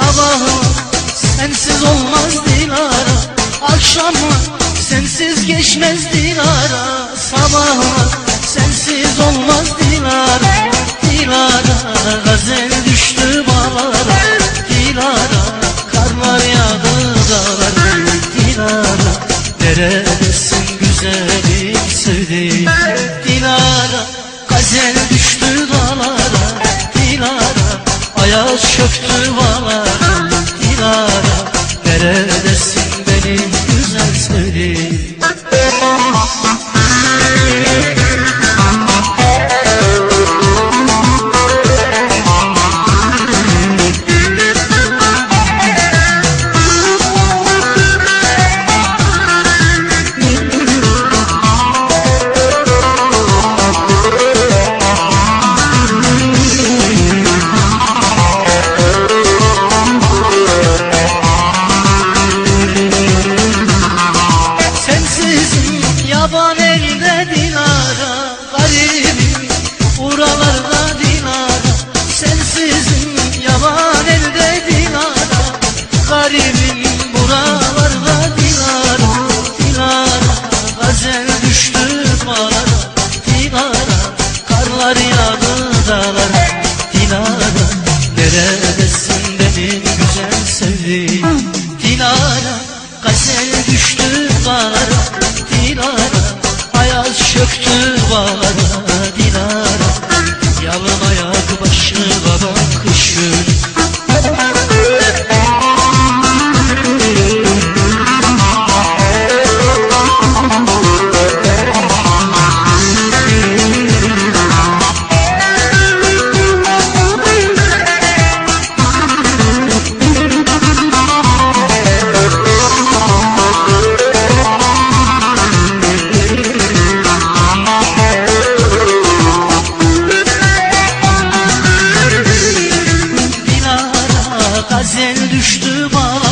Sabahım sensiz olmaz Dilara Akşamı sensiz geçmez Dilara Sabahım sensiz olmaz Dilara Dilara gazel düştü bağlara Dilara karlar yağdı dağlara Dilara neredesin güzelim söyle Dilara neredesin yağdı dağlara Dinara. Neredesin benim güzel sevdiğim? Dilara gazel düştü bağlara Dilara ayaz çöktü bağlara gazel düştü bağlara